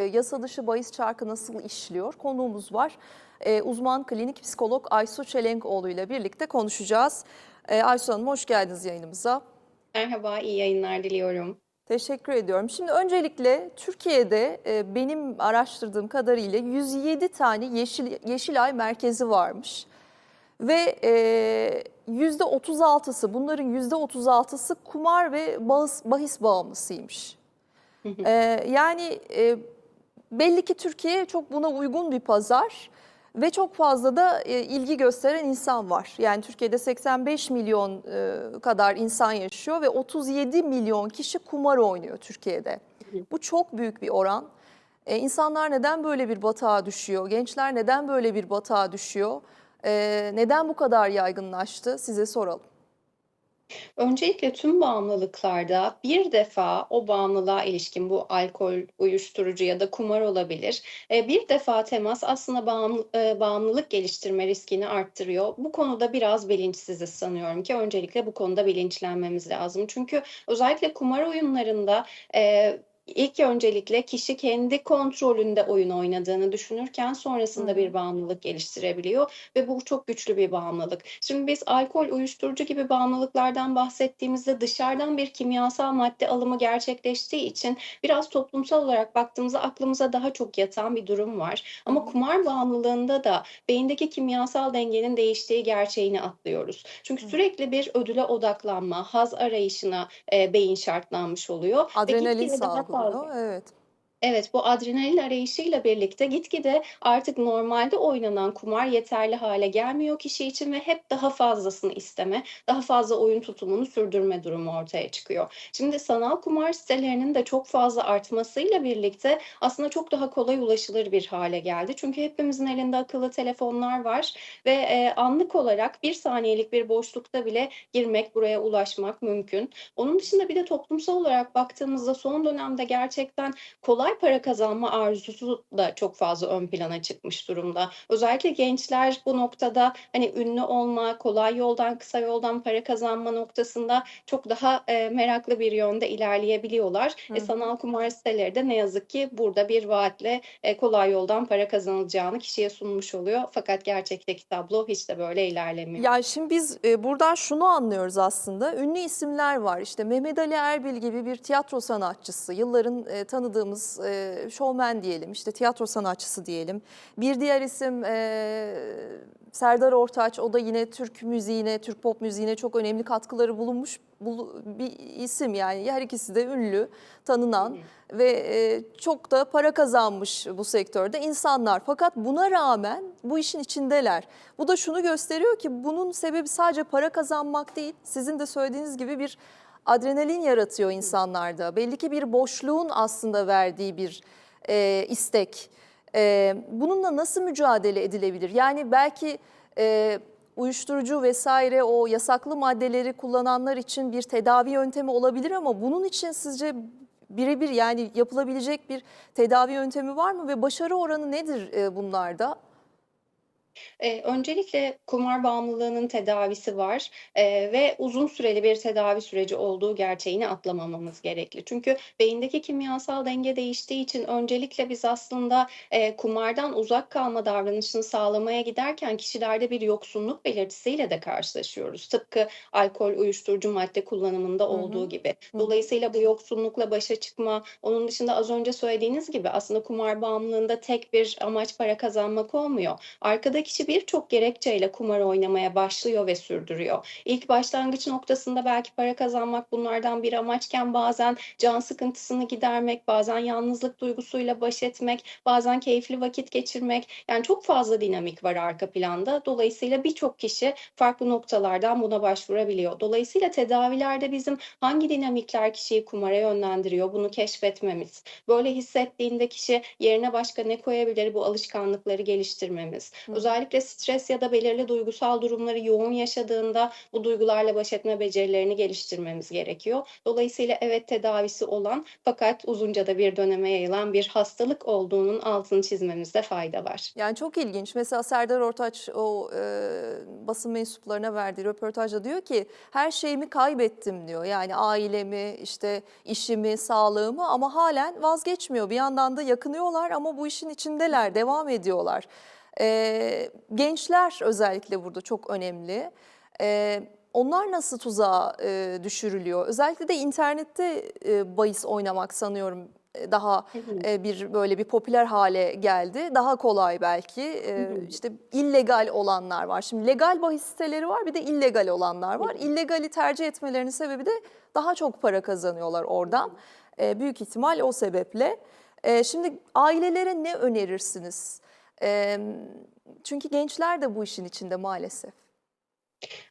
e, yasa dışı bahis çarkı nasıl işliyor? Konuğumuz var. E, uzman klinik psikolog Aysu Çelenkoğlu ile birlikte konuşacağız. E, Aysu Hanım hoş geldiniz yayınımıza. Merhaba, iyi yayınlar diliyorum. Teşekkür ediyorum. Şimdi öncelikle Türkiye'de e, benim araştırdığım kadarıyla 107 tane Yeşil, Yeşilay merkezi varmış. Ve e, %36'sı bunların %36'sı kumar ve bahis, bahis bağımlısıymış. E, yani e, belli ki Türkiye çok buna uygun bir pazar ve çok fazla da e, ilgi gösteren insan var. Yani Türkiye'de 85 milyon e, kadar insan yaşıyor ve 37 milyon kişi kumar oynuyor Türkiye'de. Bu çok büyük bir oran. E, insanlar neden böyle bir batağa düşüyor? Gençler neden böyle bir batağa düşüyor? E, neden bu kadar yaygınlaştı? Size soralım. Öncelikle tüm bağımlılıklarda bir defa o bağımlılığa ilişkin bu alkol, uyuşturucu ya da kumar olabilir. E, bir defa temas aslında e, bağımlılık geliştirme riskini arttırıyor. Bu konuda biraz bilinçsiziz sanıyorum ki öncelikle bu konuda bilinçlenmemiz lazım. Çünkü özellikle kumar oyunlarında e, İlk öncelikle kişi kendi kontrolünde oyun oynadığını düşünürken sonrasında bir bağımlılık geliştirebiliyor ve bu çok güçlü bir bağımlılık. Şimdi biz alkol, uyuşturucu gibi bağımlılıklardan bahsettiğimizde dışarıdan bir kimyasal madde alımı gerçekleştiği için biraz toplumsal olarak baktığımızda aklımıza daha çok yatan bir durum var. Ama kumar bağımlılığında da beyindeki kimyasal dengenin değiştiği gerçeğini atlıyoruz. Çünkü sürekli bir ödüle odaklanma, haz arayışına e, beyin şartlanmış oluyor. Ve Adrenalin gitgide fazla Evet. Evet, bu adrenalin arayışıyla birlikte gitgide artık normalde oynanan kumar yeterli hale gelmiyor kişi için ve hep daha fazlasını isteme, daha fazla oyun tutumunu sürdürme durumu ortaya çıkıyor. Şimdi sanal kumar sitelerinin de çok fazla artmasıyla birlikte aslında çok daha kolay ulaşılır bir hale geldi. Çünkü hepimizin elinde akıllı telefonlar var ve e, anlık olarak bir saniyelik bir boşlukta bile girmek, buraya ulaşmak mümkün. Onun dışında bir de toplumsal olarak baktığımızda son dönemde gerçekten kolay para kazanma arzusu da çok fazla ön plana çıkmış durumda. Özellikle gençler bu noktada hani ünlü olma, kolay yoldan, kısa yoldan para kazanma noktasında çok daha e, meraklı bir yönde ilerleyebiliyorlar. Hı E, sanal kumar siteleri de ne yazık ki burada bir vaatle e, kolay yoldan para kazanılacağını kişiye sunmuş oluyor. Fakat gerçekteki tablo hiç de böyle ilerlemiyor. Ya şimdi biz e, buradan şunu anlıyoruz aslında. Ünlü isimler var. İşte Mehmet Ali Erbil gibi bir tiyatro sanatçısı, yılların e, tanıdığımız e, şovmen diyelim, işte tiyatro sanatçısı diyelim. Bir diğer isim e, Serdar Ortaç. O da yine Türk müziğine, Türk pop müziğine çok önemli katkıları bulunmuş bulu- bir isim yani. Her ikisi de ünlü, tanınan ve e, çok da para kazanmış bu sektörde insanlar. Fakat buna rağmen bu işin içindeler. Bu da şunu gösteriyor ki bunun sebebi sadece para kazanmak değil. Sizin de söylediğiniz gibi bir adrenalin yaratıyor insanlarda. Belli ki bir boşluğun aslında verdiği bir e, istek. E, bununla nasıl mücadele edilebilir? Yani belki e, uyuşturucu vesaire o yasaklı maddeleri kullananlar için bir tedavi yöntemi olabilir ama bunun için sizce birebir yani yapılabilecek bir tedavi yöntemi var mı ve başarı oranı nedir e, bunlarda? Eee, öncelikle kumar bağımlılığının tedavisi var, eee, ve uzun süreli bir tedavi süreci olduğu gerçeğini atlamamamız gerekli. Çünkü beyindeki kimyasal denge değiştiği için öncelikle biz aslında, eee, kumardan uzak kalma davranışını sağlamaya giderken kişilerde bir yoksunluk belirtisiyle de karşılaşıyoruz. Tıpkı alkol, uyuşturucu madde kullanımında Hı olduğu gibi. Dolayısıyla bu yoksunlukla başa çıkma, onun dışında az önce söylediğiniz gibi aslında kumar bağımlılığında tek bir amaç para kazanmak olmuyor. Arkada kişi birçok gerekçeyle kumar oynamaya başlıyor ve sürdürüyor. İlk başlangıç noktasında belki para kazanmak bunlardan bir amaçken bazen can sıkıntısını gidermek, bazen yalnızlık duygusuyla baş etmek, bazen keyifli vakit geçirmek. Yani çok fazla dinamik var arka planda. Dolayısıyla birçok kişi farklı noktalardan buna başvurabiliyor. Dolayısıyla tedavilerde bizim hangi dinamikler kişiyi kumara yönlendiriyor bunu keşfetmemiz. Böyle hissettiğinde kişi yerine başka ne koyabilir bu alışkanlıkları geliştirmemiz. Özellikle Özellikle stres ya da belirli duygusal durumları yoğun yaşadığında bu duygularla baş etme becerilerini geliştirmemiz gerekiyor. Dolayısıyla evet tedavisi olan fakat uzunca da bir döneme yayılan bir hastalık olduğunun altını çizmemizde fayda var. Yani çok ilginç. Mesela Serdar Ortaç o e, basın mensuplarına verdiği röportajda diyor ki her şeyimi kaybettim diyor. Yani ailemi, işte işimi, sağlığımı ama halen vazgeçmiyor. Bir yandan da yakınıyorlar ama bu işin içindeler, devam ediyorlar. E, gençler özellikle burada çok önemli. E, onlar nasıl tuzağa e, düşürülüyor? Özellikle de internette e, bahis oynamak sanıyorum e, daha e, bir böyle bir popüler hale geldi. Daha kolay belki. E, işte illegal olanlar var. Şimdi legal bahis siteleri var bir de illegal olanlar var. İllegali tercih etmelerinin sebebi de daha çok para kazanıyorlar oradan. E, büyük ihtimal o sebeple. E, şimdi ailelere ne önerirsiniz? Çünkü gençler de bu işin içinde maalesef.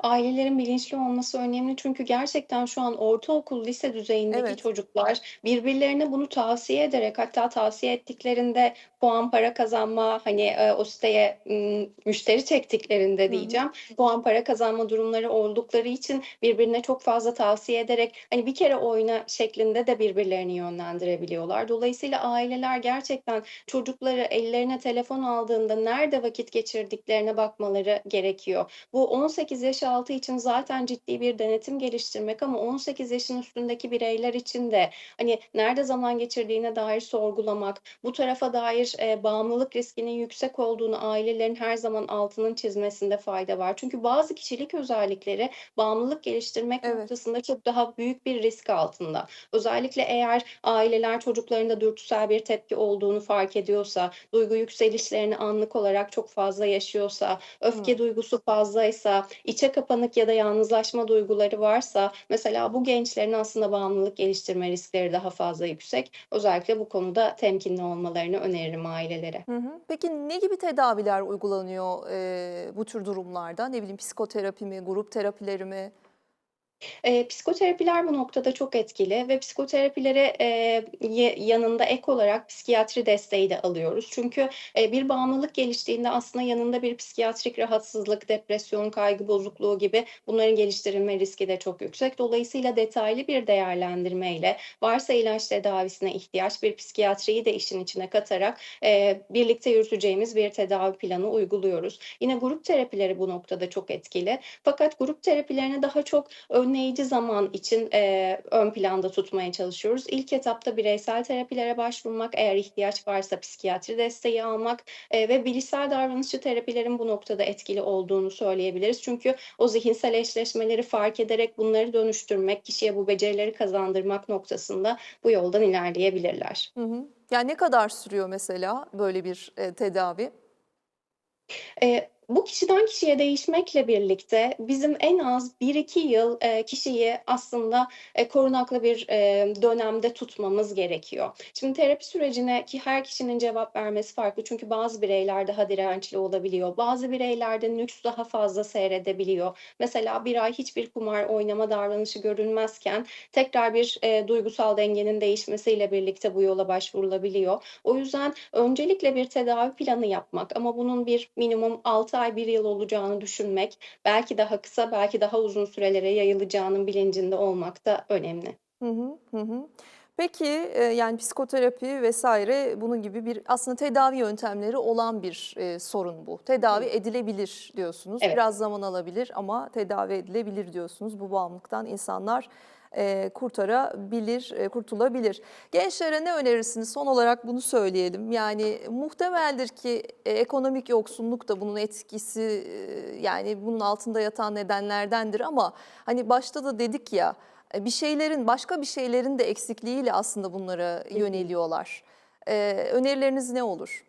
Ailelerin bilinçli olması önemli çünkü gerçekten şu an ortaokul, lise düzeyindeki Evet. çocuklar birbirlerine bunu tavsiye ederek hatta tavsiye ettiklerinde puan para kazanma hani e, o siteye müşteri çektiklerinde Hı hı. diyeceğim puan para kazanma durumları oldukları için birbirine çok fazla tavsiye ederek hani bir kere oyna şeklinde de birbirlerini yönlendirebiliyorlar. Dolayısıyla aileler gerçekten çocukları ellerine telefon aldığında nerede vakit geçirdiklerine bakmaları gerekiyor. Bu 18 yaş altı için zaten ciddi bir denetim geliştirmek ama 18 yaşın üstündeki bireyler için de hani nerede zaman geçirdiğine dair sorgulamak, bu tarafa dair e, bağımlılık riskinin yüksek olduğunu ailelerin her zaman altının çizmesinde fayda var. Çünkü bazı kişilik özellikleri bağımlılık geliştirmek Evet. noktasında çok daha büyük bir risk altında. Özellikle eğer aileler çocuklarında dürtüsel bir tepki olduğunu fark ediyorsa, duygu yükselişlerini anlık olarak çok fazla yaşıyorsa, öfke Hı. duygusu fazlaysa, içe kapanık ya da yalnızlaşma duyguları varsa mesela bu gençlerin aslında bağımlılık geliştirme riskleri daha fazla yüksek. Özellikle bu konuda temkinli olmalarını öneririm ailelere. Hı hı. Peki ne gibi tedaviler uygulanıyor e, bu tür durumlarda? Ne bileyim psikoterapi mi, grup terapileri mi? Eee, psikoterapiler bu noktada çok etkili ve psikoterapilere, eee, yanında ek olarak psikiyatri desteği de alıyoruz. Çünkü, eee, bir bağımlılık geliştiğinde aslında yanında bir psikiyatrik rahatsızlık, depresyon, kaygı bozukluğu gibi bunların geliştirilme riski de çok yüksek. Dolayısıyla detaylı bir değerlendirmeyle varsa ilaç tedavisine ihtiyaç, bir psikiyatriyi de işin içine katarak, eee, birlikte yürüteceğimiz bir tedavi planı uyguluyoruz. Yine grup terapileri bu noktada çok etkili. Fakat grup terapilerini daha çok önleyici zaman için, eee, ön planda tutmaya çalışıyoruz. İlk etapta bireysel terapilere başvurmak, eğer ihtiyaç varsa psikiyatri desteği almak, eee, ve bilişsel davranışçı terapilerin bu noktada etkili olduğunu söyleyebiliriz. Çünkü o zihinsel eşleşmeleri fark ederek bunları dönüştürmek, kişiye bu becerileri kazandırmak noktasında bu yoldan ilerleyebilirler. Hı hı. Yani ne kadar sürüyor mesela böyle bir e, tedavi? Eee, bu kişiden kişiye değişmekle birlikte bizim en az 1-2 yıl, eee, kişiyi aslında, eee, korunaklı bir, eee, dönemde tutmamız gerekiyor. Şimdi terapi sürecine ki her kişinin cevap vermesi farklı çünkü bazı bireyler daha dirençli olabiliyor. Bazı bireylerde nüks daha fazla seyredebiliyor. Mesela 1 ay hiçbir kumar oynama davranışı görülmezken tekrar bir, eee, duygusal dengenin değişmesiyle birlikte bu yola başvurulabiliyor. O yüzden öncelikle bir tedavi planı yapmak ama bunun bir minimum 6 ay, 1 yıl olacağını düşünmek, belki daha kısa, belki daha uzun sürelere yayılacağının bilincinde olmak da önemli. Hı hı, hı hı. Peki e, yani psikoterapi vesaire bunun gibi bir aslında tedavi yöntemleri olan bir e, sorun bu. Tedavi edilebilir diyorsunuz. Evet. Biraz zaman alabilir ama tedavi edilebilir diyorsunuz. Bu bağımlılıktan insanlar e, kurtarabilir, e, kurtulabilir. Gençlere ne önerirsiniz? Son olarak bunu söyleyelim. Yani muhtemeldir ki e, ekonomik yoksunluk da bunun etkisi e, yani bunun altında yatan nedenlerdendir ama hani başta da dedik ya bir şeylerin başka bir şeylerin de eksikliğiyle aslında bunlara yöneliyorlar. E, önerileriniz ne olur?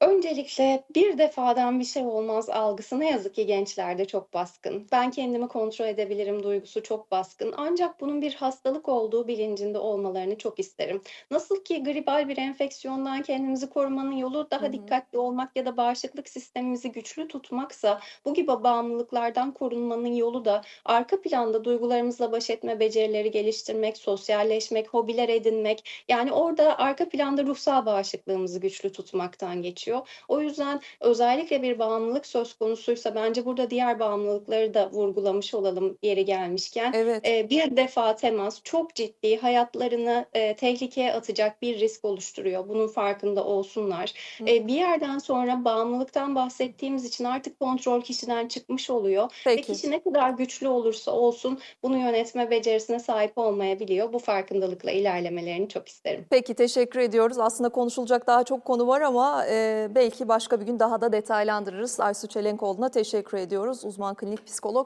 Öncelikle bir defadan bir şey olmaz algısı ne yazık ki gençlerde çok baskın. Ben kendimi kontrol edebilirim duygusu çok baskın. Ancak bunun bir hastalık olduğu bilincinde olmalarını çok isterim. Nasıl ki gribal bir enfeksiyondan kendimizi korumanın yolu Hı daha hı. dikkatli olmak ya da bağışıklık sistemimizi güçlü tutmaksa bu gibi bağımlılıklardan korunmanın yolu da arka planda duygularımızla baş etme becerileri geliştirmek, sosyalleşmek, hobiler edinmek yani orada arka planda ruhsal bağışıklığımızı güçlü tutmaktan geçiyor. Geçiyor. O yüzden özellikle bir bağımlılık söz konusuysa bence burada diğer bağımlılıkları da vurgulamış olalım yeri gelmişken. Evet. Eee, bir defa temas çok ciddi hayatlarını, eee, tehlikeye atacak bir risk oluşturuyor. Bunun farkında olsunlar. Hı. Eee, bir yerden sonra bağımlılıktan bahsettiğimiz için artık kontrol kişiden çıkmış oluyor ve Peki. kişi ne kadar güçlü olursa olsun bunu yönetme becerisine sahip olmayabiliyor. Bu farkındalıkla ilerlemelerini çok isterim. Peki teşekkür ediyoruz. Aslında konuşulacak daha çok konu var ama e, belki başka bir gün daha da detaylandırırız. Aysu Çelenkoğlu'na teşekkür ediyoruz. Uzman klinik psikolog.